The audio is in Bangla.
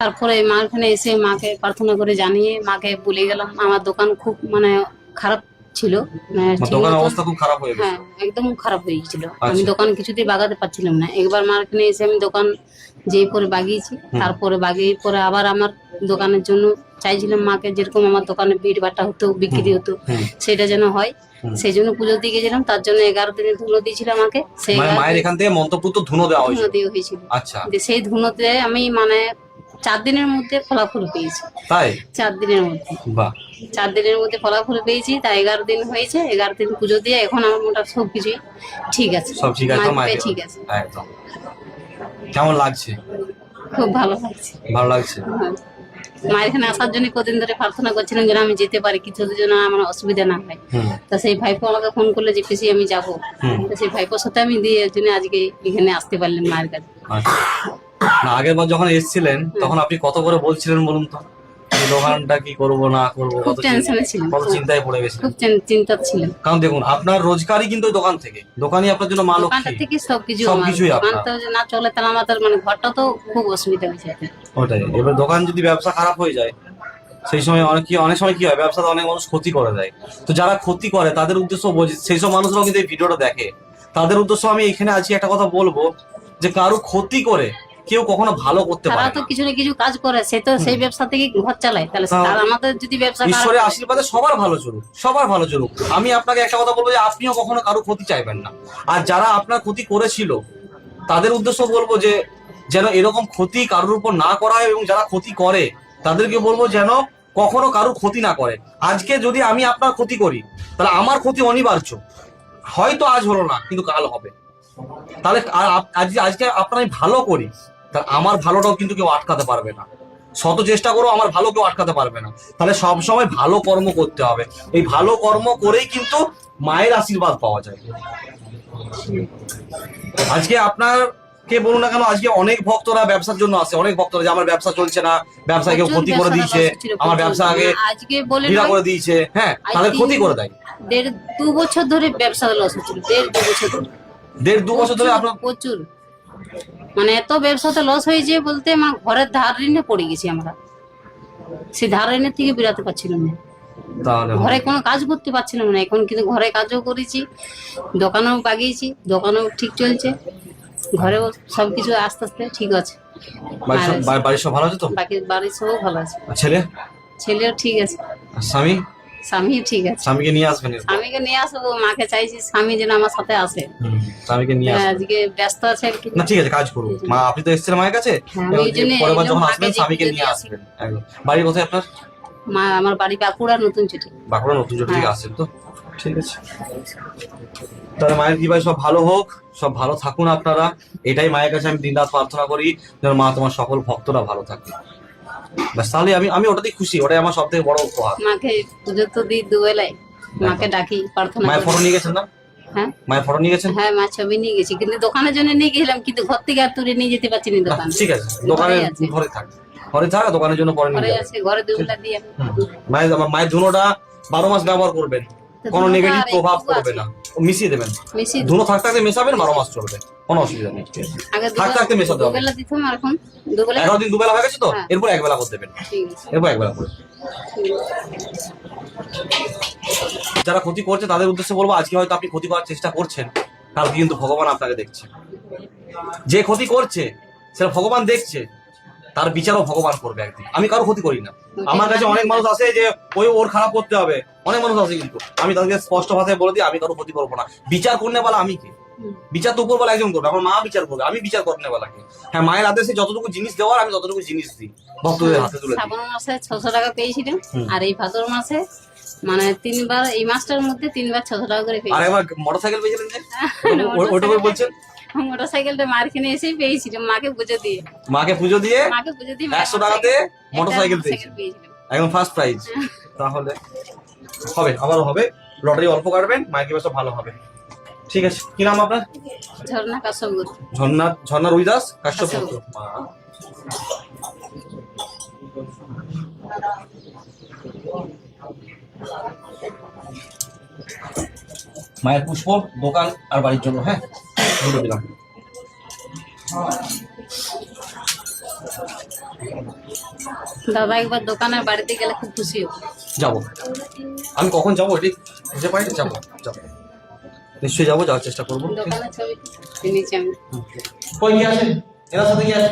তারপরে মা ওখানে এসে মাকে প্রার্থনা করে জানিয়ে মাকে বলে গেলাম। আমার দোকান খুব মানে খারাপ ছিল। মানে আমার ঠিক দোকানের অবস্থা খুব খারাপ হয়ে হ্যাঁ একদম খারাপ হয়ে গেছিল। আমি আচ্ছা। দোকান কিছুতেই বাগাতে পারছিলাম না। একবার মার এখানে এসে আমি দোকান যেই পরে বাগিয়েছি। তারপরে বাগিয়ে পরে আবার আমার দোকানের জন্য চাইছিলাম মাকে যেরকম আমার দোকানে ভিড় ভাট্টা হতো বিক্রি হতো সেটা যেন হয়। সেই জন্য পুজো দিয়ে গেছিলাম। তার জন্য এগারো দিনে ধুলো দিয়েছিল আমাকে। সেই মানে মায়ের এখান থেকে মন্ত্রপুত্র ধুনো দেওয়া হয়েছিল। আচ্ছা। সেই ধুনোতে আমি মানে চার দিনের মধ্যে ফলাফল পেয়েছি। তাই? চার দিনের মধ্যে। বাহ। চার দিনের মধ্যে ফলাফল পেয়েছি তা এগারো দিন হয়েছে এগারো দিন পুজো দিয়ে এখন আমার মোটা সব কিছুই ঠিক আছে। সব ঠিক আছে মায়ের ঠিক আছে। একদম। কেমন লাগছে? খুব ভালো লাগছে। ভালো লাগছে? হ্যাঁ। মায়ের এখানে আসার জন্য কদিন ধরে প্রার্থনা করছিলাম যেন আমি যেতে পারি কিছু যেন আমার অসুবিধা না হয়। তা সেই ভাইপো আমাকে ফোন করলে যে পিসি আমি যাব। সেই ভাইপোর সাথে আমি দিয়ে জন্য আজকে এখানে আসতে পারলাম মায়ের কাছে। আচ্ছা। না আগের বার যখন এসেছিলেন তখন আপনি কত করে বলছিলেন বলুন তো? দোকানটা কি করব না করব কত কত চিন্তায় পড়ে গেছিলেন? খুব চিন্তা ছিলাম। কারণ দেখুন আপনার রোজগারই কিন্তু দোকান থেকে। দোকানই আপনার জন্য লক্ষ্মী থেকে সবকিছু সবকিছুই আপনার। না চলে তাহলে আমাদের মানে ঘরটা তো খুব অসুবিধা হয়েছে ওটাই। এবার দোকান যদি ব্যবসা খারাপ হয়ে যায় সেই সময় অনেক কি অনেক সময় কি হয় ব্যবসাতে অনেক মানুষ ক্ষতি করে দেয়। তো যারা ক্ষতি করে তাদের উদ্দেশ্য বোঝে সেই সব মানুষরাও কিন্তু এই ভিডিওটা দেখে। তাদের উদ্দেশ্য আমি এখানে আজকে একটা কথা বলব যে কারও ক্ষতি করে কেউ কখনো ভালো করতে তারা পারে তো না। কিছু না কিছু কাজ করে সে তো সেই ব্যবসা থেকে ঘর চালায়। তাহলে। তার আমাদের যদি ব্যবসা খারাপ ঈশ্বরের হয়, আশীর্বাদে সবার ভালো চলুক সবার ভালো চলুক। আমি আপনাকে একটা কথা বলব যে আপনিও কখনো কারও ক্ষতি চাইবেন না। আর যারা আপনার ক্ষতি করেছিল তাদের উদ্দেশ্য বলব যে যেন এরকম ক্ষতি কারোর উপর না করা হয় এবং যারা ক্ষতি করে তাদেরকে বলব যেন কখনো কারোর ক্ষতি না করে। আজকে যদি আমি আপনার ক্ষতি করি তাহলে আমার ক্ষতি অনিবার্য। হয়তো আজ হলো না কিন্তু কাল হবে। তাহলে আর আপ- আজ আজকে আপনার আমি ভালো করি। তাহলে আমার ভালোটাও কিন্তু কেউ আটকাতে পারবে না। শত চেষ্টা করো আমার ভালো কেউ আটকাতে পারবে না। তাহলে সবসময় ভালো কর্ম করতে হবে। এই ভালো কর্ম করেই কিন্তু মায়ের আশীর্বাদ পাওয়া যায়। আজকে আপনার কে বলুন না কেন আজকে অনেক ভক্তরা ব্যবসার জন্য আসে অনেক ভক্তরা যে আমার ব্যবসা চলছে না ব্যবসায় কেউ ক্ষতি করে দিয়েছে আমার ব্যবসা। আগে হীরা করে দিয়েছে হ্যাঁ তাদের ক্ষতি করে দেয়। দেড় দু বছর ধরে ব্যবসা লস হচ্ছিল দেড় দু বছর ধরে। দেড় দু বছর ধরে আপনার প্রচুর। মানে এত ব্যবসাতে লস হয়েছে বলতে আমার ঘরের ধার ঋণে পড়ে গেছি আমরা। সেই ধার ঋণের থেকে বেরাতে পারছিলাম না। ঘরে কোনো কাজ করতে পারছিলাম না। এখন কিন্তু ঘরে কাজও করেছি দোকানেও বাগিয়েছি দোকানেও ঠিক চলছে। ঘরেও সবকিছু আস্তে আস্তে ঠিক আছে। বাড়ির সব- ভালো আছে তো? বাকি বাড়ির সবও ভালো আছে। ছেলে? ছেলেও ঠিক আছে। আর স্বামী ঠিক আছে। স্বামীকে নিয়ে আসবেন স্বামীকে নিয়ে আসব মাকে চাইছি স্বামী যেন আমার সাথে আসে। স্বামীকে নিয়ে আসবেন। আজকে ব্যস্ত আছে না ঠিক আছে কাজ করুন। মা আপনি তো এসেছিলেন মায়ের কাছে? হ্যাঁ, যখন আসবেন স্বামীকে নিয়ে আসবেন। একদম। বাড়ি কোথায় আপনার? মা আমার বাড়ি বাঁকুড়া নতুন ছুটি বাঁকুড়া নতুন থেকে হ্যাঁ। আসছেন তো? ঠিক আছে। তাহলে মায়ের কৃপায় সব ভালো হোক সব ভালো থাকুন আপনারা। এটাই মায়ের কাছে আমি দিনরাত প্রার্থনা করি যেন মা তোমার সকল ভক্তরা ভালো থাকে ব্যাস তাহলে আমি আমি ওটাতেই খুশি ওটাই আমার সব থেকে বড় উপহার। মাকে পুজো তো দিই দুবেলায় মাকে ডাকি প্রার্থনা মায়ের ফটো নিয়ে গেছেন না? হ্যাঁ। মায়ের ফটো নিয়ে গেছেন? হ্যাঁ মা ছবি নিয়ে গেছি কিন্তু দোকানের জন্য নিয়ে গেছিলাম কিন্তু ঘর থেকে আর তুলে নিয়ে যেতে পারছি না দোকানে। ঠিক আছে দোকানে ঘরে থাক। ঘরে থাক দোকানের জন্য পরে নিয়ে আছে ঘরে দুবেলা দিয়ে। মায়ের মায়ের ধুনোটা বারো মাস ব্যবহার করবেন। কোনো নেগেটিভ প্রভাব পড়বে না। মিশিয়ে দেবেন। মিশিয়ে ধুনো থাকতে থাকতে মেশাবেন বারো মাস চলবে। কোনো অসুবিধা নেই। আগে থাকতে থাকতে মেশাতে হবে। দুবেলা দিতাম এখন দুবেলা এগারো দিন দুবেলা হয়ে গেছে তো? হ্যাঁ। এরপর একবেলা করে দেবেন। এরপর একবেলা করে যারা ক্ষতি করছে তাদের উদ্দেশ্যে বলব আজকে হয়তো আপনি ক্ষতি করার চেষ্টা করছেন। কালকে কিন্তু ভগবান আপনাকে দেখছে। যে ক্ষতি করছে সেটা ভগবান দেখছে। তার বিচারও ভগবান করবে একদিন। আমি কারও ক্ষতি করি না। আমার কাছে অনেক মানুষ আসে যে ওই ওর খারাপ করতে হবে। অনেক মানুষ আসে কিন্তু। আমি তাদেরকে স্পষ্ট ভাষায় বলে দিই আমি কারও ক্ষতি করব না। বিচার করলে বলা আমি কি? বিচার তো উপর বলা একজন করবে। আমার মা বিচার করবে আমি বিচার করনে বলাকে হ্যাঁ মায়ের আদেশে যতটুকু জিনিস দেওয়ার আমি ততটুকু জিনিস দিই। ভক্তদের হাতে তুলে শ্রাবণ মাসে ছশো টাকা পেয়েছিলাম। আর এই ভাদর মাসে মানে তিনবার এই মাসটার মধ্যে তিনবার ছশো টাকা করে আর একবার মোটর সাইকেল পেয়েছিলেন যে? ওটা বলছেন? মোটর সাইকেলটা মার কিনে এসেই পেয়েছিলাম মাকে পুজো দিয়ে। মাকে পুজো দিয়ে মাকে পুজো দিয়ে একশো টাকাতে মোটরসাইকেল পেয়েছিলাম। একদম ফার্স্ট প্রাইজ তাহলে হবে আবারও হবে। লটারি অল্প কাটবেন মাইকে বেশ ভালো হবে। ঠিক আছে কি নাম আপনার? ঝর্ণা কাশ্যপ ঝর্ণা ঝর্ণা রুই দাস কাশ্যপ। মায়ের পুষ্প দোকান আর বাড়ির জন্য হ্যাঁ? দুটো দিলাম দাদা একবার দোকানের বাড়িতে গেলে খুব খুশি হব। যাব। আমি কখন যাব এটি খুঁজে পাই যাব যাব। নিশ্চয়ই যাব যাওয়ার চেষ্টা করব। দোকানের ছবি নিচে আমি। কই কি আছে সাথে কি আছে